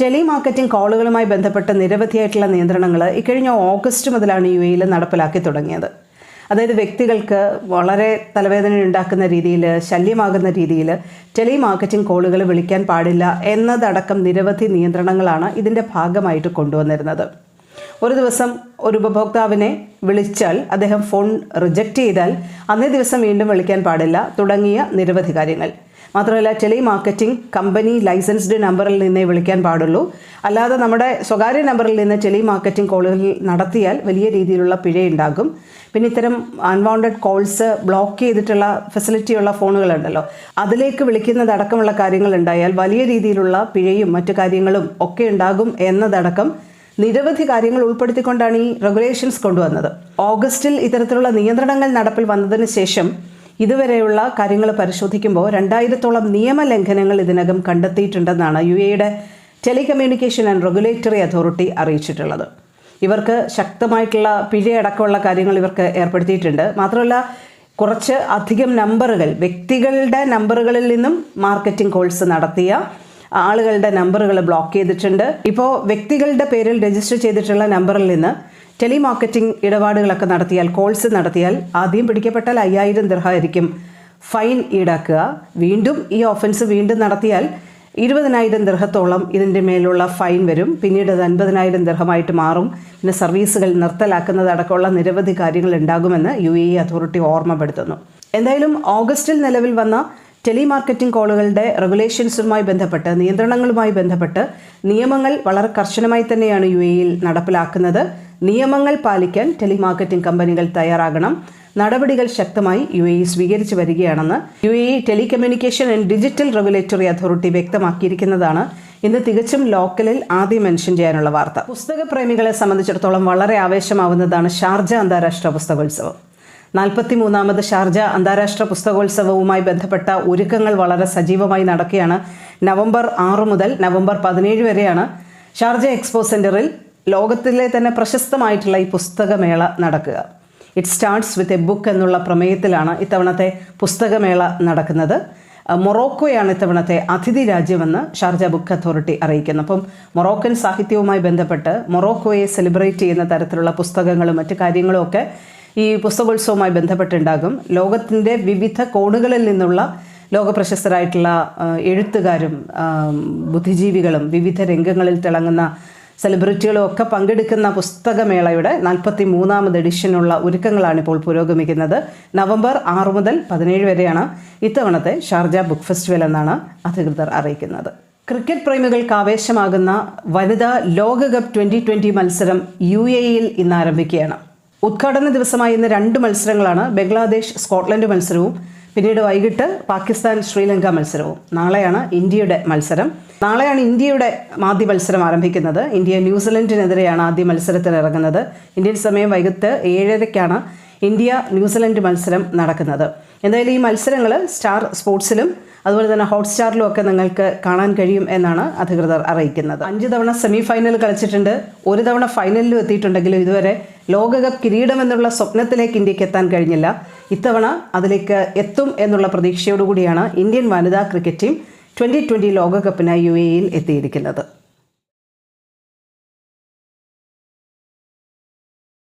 Tele marketing കോളുകളുമായി ബന്ധപ്പെട്ട നിരവധിയായിട്ടുള്ള നിയന്ത്രണങ്ങൾ ഇക്കഴിഞ്ഞ ഓഗസ്റ്റ് മുതലാണ് യു എയിൽ നടപ്പിലാക്കി തുടങ്ങിയത്. അതായത് വ്യക്തികൾക്ക് വളരെ തലവേദന ഉണ്ടാക്കുന്ന രീതിയിൽ ശല്യമാകുന്ന രീതിയിൽ ടെലിമാർക്കറ്റിംഗ് കോളുകൾ വിളിക്കാൻ പാടില്ല എന്നതടക്കം നിരവധി നിയന്ത്രണങ്ങളാണ് ഇതിന്റെ ഭാഗമായിട്ട് കൊണ്ടുവന്നിരുന്നത്. ഒരു ദിവസം ഒരു ഉപഭോക്താവിനെ വിളിച്ചാൽ അദ്ദേഹം ഫോൺ റിജക്റ്റ് ചെയ്താൽ അന്നേ ദിവസം വീണ്ടും വിളിക്കാൻ പാടില്ല. തുടങ്ങിയ നിരവധി കാര്യങ്ങൾ. മാത്രമല്ല ടെലി മാർക്കറ്റിംഗ് കമ്പനി ലൈസൻസ്ഡ് നമ്പറിൽ നിന്നേ വിളിക്കാൻ പാടുള്ളൂ. അല്ലാതെ നമ്മുടെ സ്വകാര്യ നമ്പറിൽ നിന്ന് ടെലി മാർക്കറ്റിംഗ് കോളുകൾ നടത്തിയാൽ വലിയ രീതിയിലുള്ള പിഴയുണ്ടാകും. പിന്നെ ഇത്തരം അൺവാണ്ടഡ് കോൾസ് ബ്ലോക്ക് ചെയ്തിട്ടുള്ള ഫെസിലിറ്റിയുള്ള ഫോണുകളുണ്ടല്ലോ. അതിലേക്ക് വിളിക്കുന്നതടക്കമുള്ള കാര്യങ്ങൾ ഉണ്ടായാൽ വലിയ രീതിയിലുള്ള പിഴയും മറ്റു കാര്യങ്ങളും ഒക്കെ ഉണ്ടാകും എന്നതടക്കം നിരവധി കാര്യങ്ങൾ ഉൾപ്പെടുത്തിക്കൊണ്ടാണ് ഈ റെഗുലേഷൻസ് കൊണ്ടുവന്നത്. ഓഗസ്റ്റിൽ ഇത്തരത്തിലുള്ള നിയന്ത്രണങ്ങൾ നടപ്പിൽ വന്നതിന് ശേഷം ഇതുവരെയുള്ള കാര്യങ്ങൾ പരിശോധിക്കുമ്പോൾ രണ്ടായിരത്തോളം നിയമലംഘനങ്ങൾ ഇതിനകം കണ്ടെത്തിയിട്ടുണ്ടെന്നാണ് യു എയുടെ ടെലികമ്മ്യൂണിക്കേഷൻ ആൻഡ് റെഗുലേറ്ററി അതോറിറ്റി അറിയിച്ചിട്ടുള്ളത്. ഇവർക്ക് ശക്തമായിട്ടുള്ള പിഴയടക്കമുള്ള കാര്യങ്ങൾ ഇവർക്ക് ഏർപ്പെടുത്തിയിട്ടുണ്ട്. മാത്രമല്ല കുറച്ച് അധികം നമ്പറുകൾ വ്യക്തികളുടെ നമ്പറുകളിൽ നിന്നും മാർക്കറ്റിംഗ് കോൾസ് നടത്തിയ ആളുകളുടെ നമ്പറുകൾ ബ്ലോക്ക് ചെയ്തിട്ടുണ്ട്. ഇപ്പോൾ വ്യക്തികളുടെ പേരിൽ രജിസ്റ്റർ ചെയ്തിട്ടുള്ള നമ്പറിൽ നിന്ന് ടെലിമാർക്കറ്റിംഗ് ഇടപാടുകളൊക്കെ നടത്തിയാൽ കോൾസ് നടത്തിയാൽ ആദ്യം പിടിക്കപ്പെട്ടാൽ അയ്യായിരം ദിർഹായിരിക്കും. ഫൈൻ ഈടാക്കുക. വീണ്ടും ഈ ഓഫൻസ് വീണ്ടും നടത്തിയാൽ ഇരുപതിനായിരം ദിർഹത്തോളം ഇതിന്റെ മേലുള്ള ഫൈൻ വരും. പിന്നീട് അത് അൻപതിനായിരം ദിർഹമായിട്ട് മാറും. പിന്നെ സർവീസുകൾ നിർത്തലാക്കുന്നതടക്കമുള്ള നിരവധി കാര്യങ്ങൾ ഉണ്ടാകുമെന്ന് യു എ അതോറിറ്റി ഓർമ്മപ്പെടുത്തുന്നു. എന്തായാലും ഓഗസ്റ്റിൽ നിലവിൽ വന്ന ടെലിമാർക്കറ്റിംഗ് കോളുകളുടെ റെഗുലേഷൻസുമായി ബന്ധപ്പെട്ട് നിയന്ത്രണങ്ങളുമായി ബന്ധപ്പെട്ട് നിയമങ്ങൾ വളരെ കർശനമായി തന്നെയാണ് യു എയിൽ നടപ്പിലാക്കുന്നത്. നിയമങ്ങൾ പാലിക്കാൻ ടെലിമാർക്കറ്റിംഗ് കമ്പനികൾ തയ്യാറാകണം. നടപടികൾ ശക്തമായി യു എ സ്വീകരിച്ചു വരികയാണെന്ന് U A telecommunication and digital regulatory authority വ്യക്തമാക്കിയിരിക്കുന്നതാണ്. ഇന്ന് തികച്ചും ലോക്കലിൽ ആദ്യം മെൻഷൻ ചെയ്യാനുള്ള വാർത്ത. പുസ്തക പ്രേമികളെ സംബന്ധിച്ചിടത്തോളം വളരെ ആവേശമാവുന്നതാണ് ഷാർജ അന്താരാഷ്ട്ര പുസ്തകോത്സവം. നാൽപ്പത്തി മൂന്നാമത് ഷാർജ അന്താരാഷ്ട്ര പുസ്തകോത്സവവുമായി ബന്ധപ്പെട്ട ഒരുക്കങ്ങൾ വളരെ സജീവമായി നടക്കുകയാണ്. നവംബർ ആറ് മുതൽ നവംബർ പതിനേഴ് വരെയാണ് ഷാർജ എക്സ്പോ സെന്ററിൽ ലോകത്തിലെ തന്നെ പ്രശസ്തമായിട്ടുള്ള ഈ പുസ്തകമേള നടക്കുക. It starts with a book എന്നുള്ള പ്രമേയത്തിലാണ് ഇത്തവണത്തെ പുസ്തകമേള നടക്കുന്നത്. മൊറോക്കോയാണ് ഇത്തവണത്തെ അതിഥി രാജ്യമെന്ന് ഷാർജ ബുക്ക് അതോറിറ്റി അറിയിക്കുന്നു. അപ്പം മൊറോക്കൻ സാഹിത്യവുമായി ബന്ധപ്പെട്ട് മൊറോക്കോയെ സെലിബ്രേറ്റ് ചെയ്യുന്ന തരത്തിലുള്ള പുസ്തകങ്ങളും മറ്റു കാര്യങ്ങളും ഒക്കെ ഈ പുസ്തകോത്സവവുമായി ബന്ധപ്പെട്ടുണ്ടാകും. ലോകത്തിന്റെ വിവിധ കോണുകളിൽ നിന്നുള്ള ലോകപ്രശസ്തരായിട്ടുള്ള എഴുത്തുകാരും ബുദ്ധിജീവികളും വിവിധ രംഗങ്ങളിൽ തിളങ്ങുന്ന സെലിബ്രിറ്റികളും ഒക്കെ പങ്കെടുക്കുന്ന പുസ്തകമേളയുടെ നാൽപ്പത്തി മൂന്നാമത് എഡിഷനുള്ള ഒരുക്കങ്ങളാണ് ഇപ്പോൾ പുരോഗമിക്കുന്നത്. നവംബർ ആറ് മുതൽ പതിനേഴ് വരെയാണ് ഇത്തവണത്തെ ഷാർജ ബുക്ക് ഫെസ്റ്റിവൽ എന്നാണ് അധികൃതർ അറിയിക്കുന്നത്. ക്രിക്കറ്റ് പ്രേമികൾക്ക് ആവേശമാകുന്ന വനിതാ ലോകകപ്പ് ട്വന്റി ട്വന്റി മത്സരം യു എയിൽ ഇന്ന് ആരംഭിക്കുകയാണ് ഉദ്ഘാടന ദിവസമായി ഇന്ന് രണ്ട് മത്സരങ്ങളാണ്. ബംഗ്ലാദേശ് സ്കോട്ട്ലൻഡ് മത്സരവും പിന്നീട് വൈകിട്ട് പാകിസ്ഥാൻ ശ്രീലങ്ക മത്സരവും. നാളെയാണ് ഇന്ത്യയുടെ മത്സരം. നാളെയാണ് ഇന്ത്യയുടെ ആദ്യ മത്സരം ആരംഭിക്കുന്നത്. ഇന്ത്യ ന്യൂസിലൻഡിനെതിരെയാണ് ആദ്യ മത്സരത്തിൽ ഇറങ്ങുന്നത് ഇന്ത്യൻ സമയം വൈകിട്ട് ഏഴരയ്ക്കാണ്. ഇന്ത്യ ന്യൂസിലൻഡ് മത്സരം നടക്കുന്നത്. എന്തായാലും ഈ മത്സരങ്ങൾ സ്റ്റാർ സ്പോർട്സിലും അതുപോലെ തന്നെ ഹോട്ട്സ്റ്റാറിലും ഒക്കെ നിങ്ങൾക്ക് കാണാൻ കഴിയും എന്നാണ് അധികൃതർ അറിയിക്കുന്നത്. അഞ്ച് തവണ സെമി ഫൈനൽ കളിച്ചിട്ടുണ്ട്. ഒരു തവണ ഫൈനലിലും എത്തിയിട്ടുണ്ടെങ്കിലും ഇതുവരെ ലോകകപ്പ് കിരീടം എന്നുള്ള സ്വപ്നത്തിലേക്ക് ഇന്ത്യയ്ക്ക് എത്താൻ കഴിഞ്ഞില്ല. ഇത്തവണ അതിലേക്ക് എത്തും എന്നുള്ള പ്രതീക്ഷയോടുകൂടിയാണ് ഇന്ത്യൻ വനിതാ ക്രിക്കറ്റ് ടീം ട്വന്റി ട്വന്റി ലോകകപ്പിനായി യു എയിൽ എത്തിയിരിക്കുന്നത്.